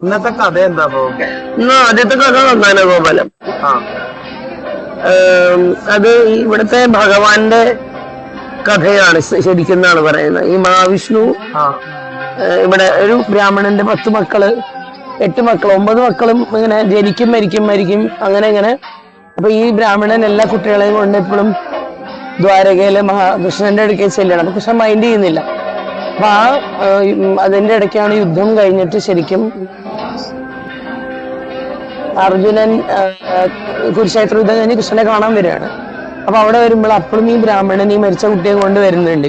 ഇന്നത്തെ കഥ എന്താ ഇന്ന് ആദ്യത്തെ കഥ ആ. അത് ഇവിടുത്തെ ഭഗവാന്റെ കഥയാണ് ശരിക്കും എന്നാണ് പറയുന്നത്. ഈ മഹാവിഷ്ണു ഇവിടെ ഒരു ബ്രാഹ്മണന്റെ പത്ത് മക്കൾ എട്ട് മക്കൾ ഒമ്പത് മക്കളും ഇങ്ങനെ ജനിക്കും മരിക്കും മരിക്കും അങ്ങനെ ഇങ്ങനെ. അപ്പൊ ഈ ബ്രാഹ്മണൻ എല്ലാ കുട്ടികളെയും കൊണ്ട് എപ്പോഴും ദ്വാരകയിലെ മഹാകൃഷ്ണന്റെ അടുക്കൽ ചെല്ലണം. അപ്പൊ കൃഷ്ണൻ മൈൻഡ് ചെയ്യുന്നില്ല. അപ്പൊ ആ അതിന്റെ ഇടയ്ക്കാണ് യുദ്ധം കഴിഞ്ഞിട്ട് ശരിക്കും അർജുനൻ കുരുക്ഷേത്ര യുദ്ധം കഴിഞ്ഞ് കൃഷ്ണനെ കാണാൻ വരികയാണ്. അപ്പൊ അവിടെ വരുമ്പോൾ അപ്പോഴും ഈ ബ്രാഹ്മണൻ ഈ മരിച്ച കുട്ടിയെ കൊണ്ട് വരുന്നുണ്ട്.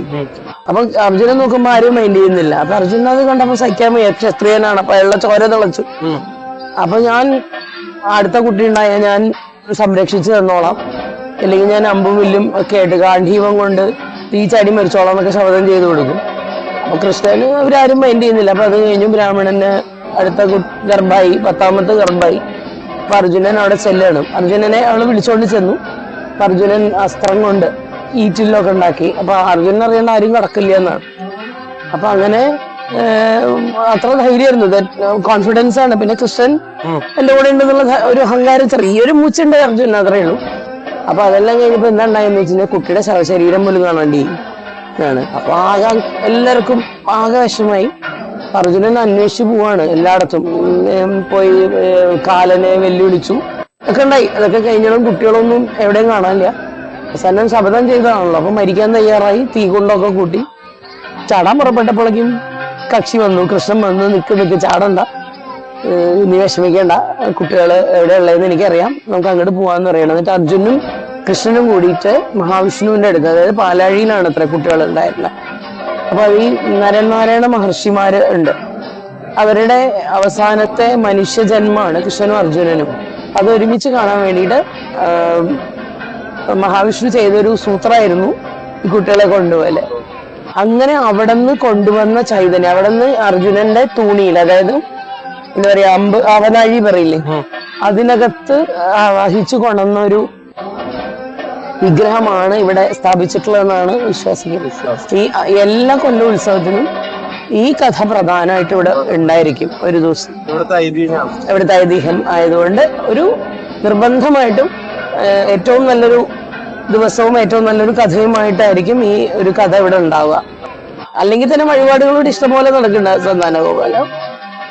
അപ്പൊ അർജുനൻ നോക്കുമ്പോ ആരും മൈൻഡ് ചെയ്യുന്നില്ല. അപ്പൊ അർജുനൻ അത് കണ്ടപ്പോ സഹിക്കാൻ ക്ഷത്രിയനാണ് അപ്പൊ അയാളുടെ ചോര തിളച്ചു. അപ്പൊ ഞാൻ അടുത്ത കുട്ടി ഉണ്ടായ ഞാൻ സംരക്ഷിച്ചു തന്നോളാം. അല്ലെങ്കിൽ ഞാൻ അമ്പും വില്ലും ഒക്കെ ആയിട്ട് ഗാന്ധീവം കൊണ്ട് തീ ചാടി മരിച്ചോളാം എന്നൊക്കെ ശബ്ദം ചെയ്തു കൊടുക്കും. അപ്പൊ കൃഷ്ണന് അവരാരും മൈൻഡ് ചെയ്യുന്നില്ല. അപ്പൊ അത് കഴിഞ്ഞു ബ്രാഹ്മണന് അടുത്ത ഗർഭായി പത്താമത്തെ ഗർഭായി അപ്പൊ അർജുനൻ അവിടെ ചെല്ലാണ് അർജുനനെ അവൾ വിളിച്ചുകൊണ്ട് ചെന്നു. അപ്പൊ അർജുനൻ അസ്ത്രം കൊണ്ട് ഈറ്റിലൊക്കെ ഉണ്ടാക്കി. അപ്പൊ അർജുനൻ അറിയേണ്ട ആരും കടക്കില്ല എന്നാണ്. അപ്പൊ അങ്ങനെ അത്ര ധൈര്യമായിരുന്നു. കോൺഫിഡൻസ് ആണ്. പിന്നെ കൃഷ്ണൻ. എന്റെ കൂടെ ഉണ്ടെന്നുള്ള ഒരു അഹങ്കാരം ചെറിയൊരു മൂച്ചുണ്ട് അർജുനൻ അത്രയേ ഉള്ളൂ. അപ്പൊ അതെല്ലാം കഴിഞ്ഞപ്പോ എന്താ ഉണ്ടായെന്ന് വെച്ചാൽ കുട്ടിയുടെ ശവശരീരം പോലും കാണേണ്ടി ആണ്. അപ്പൊ ആകെ എല്ലാവർക്കും ആകെ വിഷമായി അർജുനൻ അന്വേഷിച്ചു പോവാണ് എല്ലായിടത്തും. പോയി കാലനെ വെല്ലുവിളിച്ചു. ഒക്കെ ഉണ്ടായി. അതൊക്കെ കഴിഞ്ഞാലും കുട്ടികളൊന്നും എവിടെയും കാണാനില്ല. അവസാനം ശബദം ചെയ്തതാണല്ലോ. അപ്പൊ മരിക്കാൻ തയ്യാറായി. തീ കൊണ്ടൊക്കെ കൂട്ടി. ചാടാൻ പുറപ്പെട്ടപ്പോഴേക്കും കക്ഷി വന്നു. കൃഷ്ണൻ വന്നു നിക്ക് നിക്ക് ചാടണ്ട. ഇനി വിഷമിക്കേണ്ട. കുട്ടികൾ എവിടെ ഉള്ളതെന്ന് എനിക്കറിയാം. നമുക്ക് അങ്ങോട്ട് പോവാന്ന് അറിയണം എന്നിട്ട് അർജുനും കൃഷ്ണനും കൂടിയിട്ട് മഹാവിഷ്ണുവിന്റെ അടുത്ത് അതായത് പാലാഴിയിലാണ് അത്ര കുട്ടികൾ ഉണ്ടായിരുന്നത് അപ്പൊ ഈ നരനാരായണ മഹർഷിമാര് ഉണ്ട്. അവരുടെ അവസാനത്തെ മനുഷ്യജന്മമാണ് കൃഷ്ണനും അർജുനനും. അത് ഒരുമിച്ച് കാണാൻ വേണ്ടിയിട്ട് മഹാവിഷ്ണു ചെയ്തൊരു സൂത്രമായിരുന്നു ഈ കുട്ടികളെ കൊണ്ടുപോലെ അങ്ങനെ അവിടെ നിന്ന് കൊണ്ടുവന്ന ചൈതന്യം അവിടെ നിന്ന് അർജുനന്റെ തൂണിയിൽ അതായത് എന്താ പറയാ അമ്പ് അവനാഴി പറയില്ലേ? അതിനകത്ത് വഹിച്ചു കൊണ്ടുവന്ന ഒരു വിഗ്രഹമാണ് ഇവിടെ സ്ഥാപിച്ചിട്ടുള്ളതെന്നാണ് വിശ്വസിക്കുന്നത് ഈ എല്ലാ കൊല്ല ഉത്സവത്തിനും ഈ കഥ പ്രധാനമായിട്ട് ഇവിടെ ഉണ്ടായിരിക്കും ഒരു ദിവസം. ഇവിടുത്തെ ഐതിഹ്യം. ആയതുകൊണ്ട് ഒരു നിർബന്ധമായിട്ടും ഏറ്റവും നല്ലൊരു ദിവസവും ഏറ്റവും നല്ലൊരു കഥയുമായിട്ടായിരിക്കും ഈ ഒരു കഥ ഇവിടെ ഉണ്ടാവുക. അല്ലെങ്കിൽ തന്നെ വഴിപാടുകളോട് ഇഷ്ടംപോലെ നടക്കുന്ന സന്താന ഗോപാലം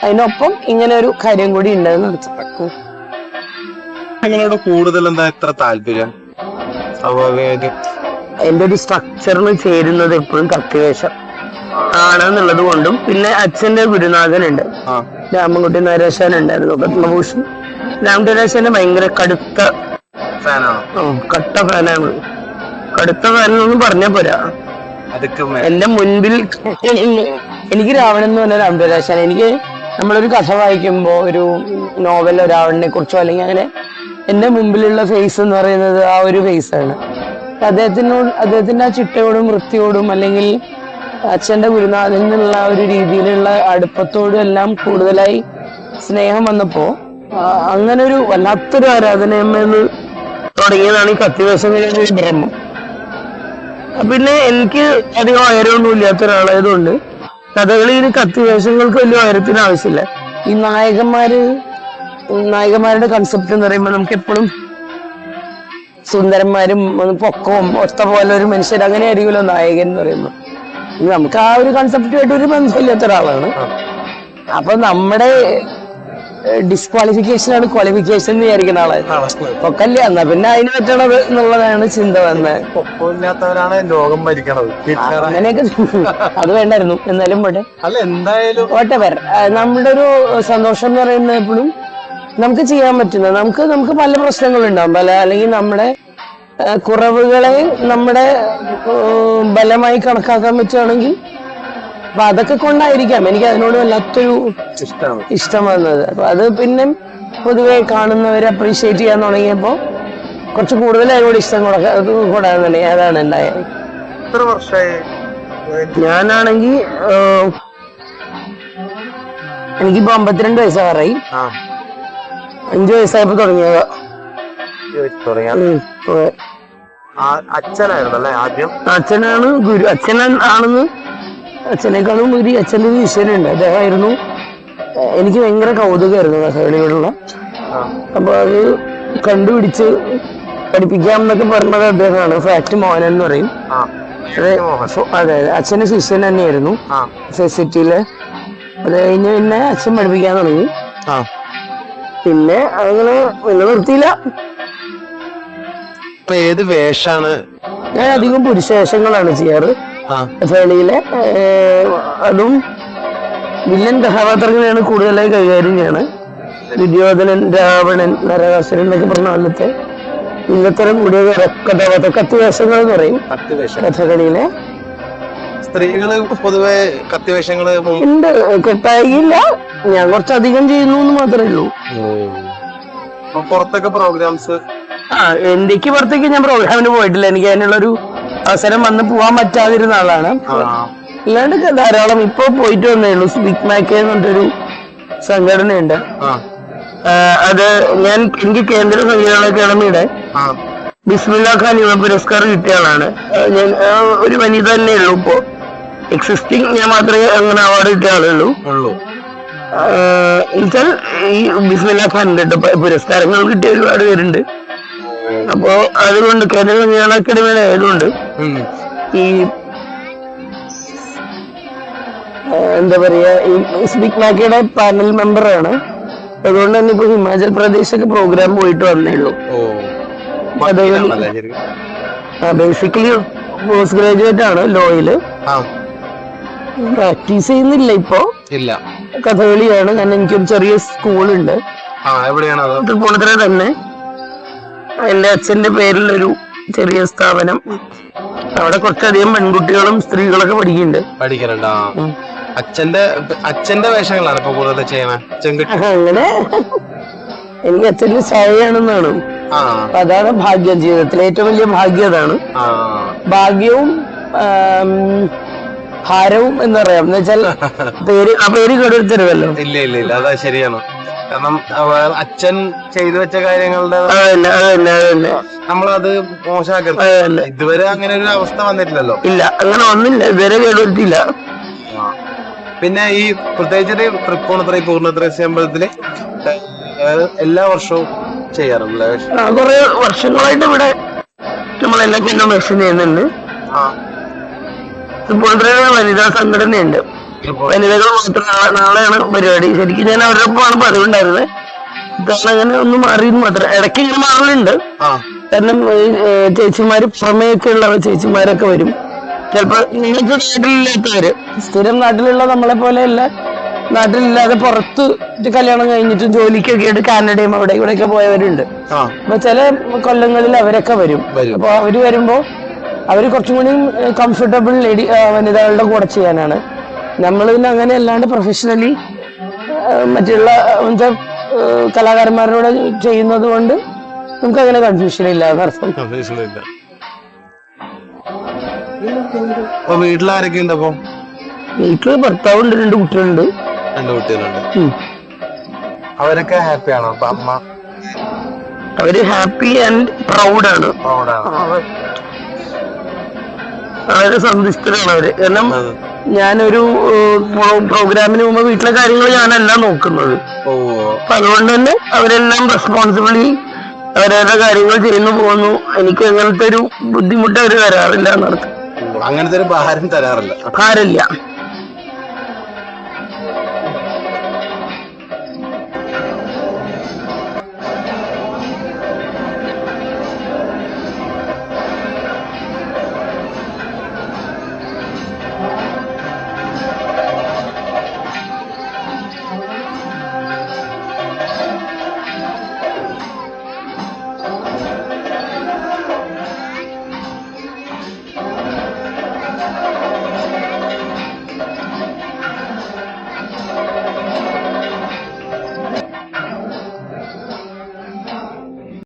അതിനൊപ്പം ഇങ്ങനെ ഒരു കാര്യം കൂടി ഉണ്ടെന്ന് നടത്തപ്പെട്ടു നിങ്ങളോട് കൂടുതൽ എന്താ എത്ര താല്പര്യം? സ്വാഭാവികമായിട്ടും എന്റെ ഒരു സ്ട്രക്ചറിൽ ചേരുന്നത് എപ്പോഴും കത്തിവേഷം ആണെന്നുള്ളത് കൊണ്ടും പിന്നെ അച്ഛന്റെ ഗുരുനാഥനുണ്ട്. രാമൻകുട്ടി നരേശൻ ഉണ്ടായിരുന്നു പത്മഭൂഷൺ. രാമകുട്ടി ഭയങ്കര കടുത്ത കട്ട ഫാനാണ്. കടുത്ത ഫാൻ പറഞ്ഞ പോരാ. എന്റെ മുൻപിൽ എനിക്ക് രാവണൻ എന്ന് പറഞ്ഞ രാമരാശാൻ എനിക്ക് നമ്മളൊരു കഥ വായിക്കുമ്പോൾ ഒരു നോവൽ ഒരാളിനെ കുറിച്ചോ അല്ലെങ്കിൽ അങ്ങനെ എന്റെ മുമ്പിലുള്ള ഫേസ് എന്ന് പറയുന്നത് ആ ഒരു ഫേസ് ആണ്. അദ്ദേഹത്തിനോട് അദ്ദേഹത്തിന്റെ ആ ചിട്ടയോടും വൃത്തിയോടും അല്ലെങ്കിൽ അച്ഛന്റെ ഗുരുനാഥിൽ നിന്നുള്ള ഒരു രീതിയിലുള്ള അടുപ്പത്തോടും എല്ലാം കൂടുതലായി സ്നേഹം വന്നപ്പോൾ അങ്ങനെ ഒരു വല്ലാത്തൊരു ആരാധനയമ്മന്ന് തുടങ്ങിയതാണ് ഈ ഒരു ബ്രഹ്മം. പിന്നെ എനിക്ക് അധികം ഉയരമൊന്നും ഇല്ലാത്ത ഒരാളായതുകൊണ്ട് കഥകളിയിൽ കത്തിവേഷങ്ങൾക്ക് വലിയ ഉയരത്തിന് ആവശ്യമില്ല. ഈ നായകന്മാര് നായകന്മാരുടെ കൺസെപ്റ്റ് എന്ന് പറയുമ്പോൾ നമുക്ക് എപ്പോഴും സുന്ദരന്മാരും പൊക്കവും ഒത്ത പോലെ ഒരു മനുഷ്യർ അങ്ങനെ ആയിരിക്കുമല്ലോ നായകൻ എന്ന് പറയുമ്പോൾ നമുക്ക് ആ ഒരു കൺസെപ്റ്റുമായിട്ട് ഒരു ബന്ധമില്ലാത്ത ഒരാളാണ്. അപ്പൊ നമ്മുടെ ഡിസ്ക്വാളിഫിക്കേഷൻ ആണ് ക്വാളിഫിക്കേഷൻ എന്ന് വിചാരിക്കുന്ന ആളാണ് പൊക്കല്ല എന്നാ പിന്നെ അതിന് പറ്റണത് എന്നുള്ളതാണ് ചിന്ത വന്നത് പൊക്കില്ലാത്തവരാണ് ലോകം ഭരിക്കണത്. അങ്ങനെയൊക്കെ അത് വേണ്ടായിരുന്നു. എന്നാലും പോട്ടെ. അല്ല എന്തായാലും വോട്ടെവർ നമ്മുടെ ഒരു സന്തോഷം എന്ന് പറയുന്നത് എപ്പോഴും നമുക്ക് ചെയ്യാൻ പറ്റുന്ന നമുക്ക് നമുക്ക് പല പ്രശ്നങ്ങളുണ്ടാവും. പല അല്ലെങ്കിൽ നമ്മുടെ കുറവുകളെ നമ്മുടെ ബലമായി കണക്കാക്കാൻ പറ്റുകയാണെങ്കിൽ അപ്പൊ അതൊക്കെ കൊണ്ടായിരിക്കാം. എനിക്ക് അതിനോട് വല്ലാത്തൊരു ഇഷ്ടം വന്നത്. അപ്പൊ അത് പിന്നെ പൊതുവെ കാണുന്നവരെ അപ്രീഷിയേറ്റ് ചെയ്യാൻ തുടങ്ങിയപ്പോ കുറച്ച് കൂടുതൽ അതിനോട് ഇഷ്ടം കൂടാൻ തുടങ്ങി അതാണ് ഉണ്ടായത് ഞാനാണെങ്കി ഞാനാണെങ്കിൽ എനിക്കിപ്പോ അമ്പത്തിരണ്ട് വയസ്സാറായി ആ. അഞ്ചു വയസ്സായപ്പോ തുടങ്ങിയത്. അച്ഛനായിരുന്നു അല്ലേ ആദ്യം? അച്ഛനാണ് ഗുരു അച്ഛനാണ് ആണെന്ന് അച്ഛനേക്കാളും ഒരു അച്ഛന്റെ ഒരു വിഷയനുണ്ട് അദ്ദേഹമായിരുന്നു എനിക്ക് ഭയങ്കര കൗതുകമായിരുന്നു കഥകളിയോടുള്ള അപ്പൊ അത് കണ്ടുപിടിച്ച് പഠിപ്പിക്കാം എന്നൊക്കെ പറഞ്ഞത് അദ്ദേഹമാണ്. ഫാക്ട് മോഹൻ എന്ന് പറയും. അത് അച്ഛന്റെ ശിഷ്യൻ തന്നെയായിരുന്നു. ആ. സിറ്റിയിൽ അത് കഴിഞ്ഞ് പിന്നെ അച്ഛൻ പഠിപ്പിക്കാൻ തുടങ്ങി. പിന്നെ അങ്ങനെ പിന്നെ നിർത്തിയില്ല ഏത് വേഷാണ്? ഞാൻ അധികം പുരുഷ വേഷങ്ങളാണ് ചെയ്യാറ്. ഏഹ്, അതും വില്ലൻ കഥാപാത്രങ്ങളെയാണ് കൂടുതലായി കൈകാര്യം ചെയ്യണത്. ദുര്യോധനൻ രാവണൻ നരകാസുരൻ എന്നൊക്കെ പറഞ്ഞ അന്നത്തെ ഇന്നത്തരം കൂടിയ കഥാപാത്ര കത്തിവേഷങ്ങൾ എന്ന് പറയും. കഥകളിയിലെ. സ്ത്രീകൾ പൊതുവെ കത്തിവേഷങ്ങൾ ഉണ്ട്. കെട്ടായില്ല ഞാൻ കുറച്ചധികം ചെയ്യുന്നു എന്ന് മാത്രമേ ഉള്ളൂ. പുറത്തൊക്കെ പ്രോഗ്രാംസ് ആ എന്തൊക്കെ പുറത്തേക്ക് ഞാൻ പ്രോഗ്രാമിന് പോയിട്ടില്ല. എനിക്ക് അതിനുള്ളൊരു അവസരം വന്ന് പോവാൻ പറ്റാതിരുന്ന ആളാണ്. അല്ലാണ്ട് ധാരാളം ഇപ്പൊ പോയിട്ട് വന്നേ ഉള്ളൂ സ്പിക് മാക്കേ എന്ന് പറഞ്ഞൊരു സംഘടനയുണ്ട് അത് ഞാൻ എനിക്ക് കേന്ദ്ര സംഗീത അക്കാദമിയുടെ ബിസ്മില്ലാ ഖാൻ യുവ പുരസ്കാരം കിട്ടിയ ആളാണ്. ഞാൻ ഒരു വനിത തന്നെ ഉള്ളൂ ഇപ്പോ. എക്സിസ്റ്റിംഗ് ഞാൻ മാത്രമേ അങ്ങനെ അവാർഡ് കിട്ടിയ ആളുള്ളൂ. ഉള്ളൂ. എന്നുവെച്ചാൽ ഈ ബിസ്മില്ല ഖാൻ പുരസ്കാരങ്ങൾ കിട്ടിയ ഒരുപാട് പേരുണ്ട്. അപ്പോ അതുകൊണ്ട് കേരള സംഗീത അക്കാദമിയുടെ ആയതുകൊണ്ട് ഈ എന്താ പറയാ ഈ സ്പിക് മാക്കയുടെ പാനൽ മെമ്പറാണ് അതുകൊണ്ട് തന്നെ ഇപ്പൊ ഹിമാചൽ പ്രദേശൊക്കെ പ്രോഗ്രാം പോയിട്ട് വന്നേ ഉള്ളൂ. ഓ. അതെ. വക്കീലാണല്ലേ ശരിക്കും ബേസിക്കലി പോസ്റ്റ് ഗ്രാജുവേറ്റ് ആണ് ലോയിൽ. പ്രാക്ടീസ് ചെയ്യുന്നില്ല ഇപ്പോ. ഇല്ല. കഥകളിയാണ്. കാരണം എനിക്കൊരു ചെറിയ സ്കൂളുണ്ട് തൃപ്പൂണിത്തുറ തന്നെ. എന്റെ അച്ഛന്റെ പേരിലൊരു ചെറിയ സ്ഥാപനം. അവിടെ കുറച്ചധികം പെൺകുട്ടികളും സ്ത്രീകളൊക്കെ പഠിക്കുന്നുണ്ട്. പഠിക്കലുണ്ട്? അച്ഛന്റെ അച്ഛന്റെ വേഷങ്ങളാണ് ഇപ്പൊ കൂടുതൽ ചെയ്യണേ അങ്ങനെ. എനിക്ക് അച്ഛന്റെ ചായയാണെന്നാണ് ആ. അതാണ് ഭാഗ്യം. ജീവിതത്തിലെ ഏറ്റവും വലിയ ഭാഗ്യം അതാണ്. ഭാഗ്യവും ഹാരവും ഭാരവും എന്ന് പറയാം എന്ന് വെച്ചാൽ പേര് ആ പേര് കേടുവരുത്തരുതല്ലോ. ഇല്ല ഇല്ല ഇല്ല. അതാ ശരിയാണ്. കാരണം അച്ഛൻ ചെയ്തു വെച്ച കാര്യങ്ങളുടെ നമ്മളത് മോശമാക്കരുത്. ഇതുവരെ അങ്ങനെ ഒരു അവസ്ഥ വന്നിട്ടില്ലല്ലോ. ഇല്ല അങ്ങനെ ഒന്നില്ല ഇതുവരെ കേടുവരുത്തില്ല പിന്നെ ഈ പ്രത്യേകിച്ച് തൃപ്പൂണിത്തുറ ഈ അമ്പലത്തിൽ എല്ലാ വർഷവും ചെയ്യാറുണ്ടല്ലേ? കുറെ വർഷങ്ങളായിട്ട് ഇവിടെ നമ്മളെല്ലാം ഇന്നോവേഷൻ ചെയ്യുന്നുണ്ട്. ആ. തൃപ്പൂണിത്തുറ വനിതാ സംഘടനയുണ്ട്. വനിതകൾ മാത്രം നാളെയാണ് പരിപാടി. ശരിക്കും ഞാൻ അവരുടെ ഒപ്പമാണ് പതിവുണ്ടായിരുന്നത്. ഇതാണ് അങ്ങനെ ഒന്ന് മാറി മാത്രം. ഇടയ്ക്ക് ഇങ്ങനെ മാറലുണ്ട്. കാരണം ചേച്ചിമാര് പുറമേയൊക്കെ ഉള്ള ചേച്ചിമാരൊക്കെ വരും. ചിലപ്പോ നിങ്ങൾക്ക് നാട്ടിലില്ലാത്തവര്. സ്ഥിരം നാട്ടിലുള്ള നമ്മളെ പോലെയല്ല നാട്ടിലില്ലാതെ പുറത്ത് കല്യാണം കഴിഞ്ഞിട്ട് ജോലിക്കൊക്കെ ആയിട്ട് കാനഡയും അവിടെ ഇവിടെയൊക്കെ പോയവരുണ്ട്. അപ്പൊ ചില കൊല്ലങ്ങളിൽ അവരൊക്കെ വരും. വരും. അപ്പൊ അവർ വരുമ്പോ അവർ കുറച്ചും കൂടി കംഫർട്ടബിൾ ലേഡി വനിതകളുടെ കൂടെ ചെയ്യാനാണ്. നമ്മൾ പിന്നെ അങ്ങനെ അല്ലാണ്ട് പ്രൊഫഷണലി മറ്റുള്ള എന്താ കലാകാരന്മാരോട് ചെയ്യുന്നത് കൊണ്ട് നമുക്ക് അങ്ങനെ കൺഫ്യൂഷൻ ഇല്ല എന്നർത്ഥം വീട്ടിലാരൊക്കെ ഉണ്ട് അപ്പൊ? വീട്ടിൽ ഭർത്താവുണ്ട് രണ്ട് കുട്ടികളുണ്ട്. രണ്ട് കുട്ടികളുണ്ട്. അവരൊക്കെ ഹാപ്പിയാണോ അപ്പൊ അമ്മ? അവർ ഹാപ്പി ആൻഡ് പ്രൗഡാണ് പ്രൗഡാണ് വളരെ സന്തുഷ്ടരാണ് അവർ കാരണം. ഞാനൊരു പ്രോഗ്രാമിന് മുമ്പ് വീട്ടിലെ കാര്യങ്ങൾ ഞാനല്ല നോക്കുന്നത്. അപ്പൊ അതുകൊണ്ട് തന്നെ അവരെല്ലാം റെസ്പോൺസിബിളി അവരവരുടെ കാര്യങ്ങൾ ചെയ്യുന്നു പോകുന്നു. എനിക്ക് അങ്ങനത്തെ ഒരു ബുദ്ധിമുട്ട് അവർ തരാറില്ല എന്നർത്ഥം അങ്ങനത്തെ ഒരു ഭാരം തരാറില്ല. ഭാരമില്ല.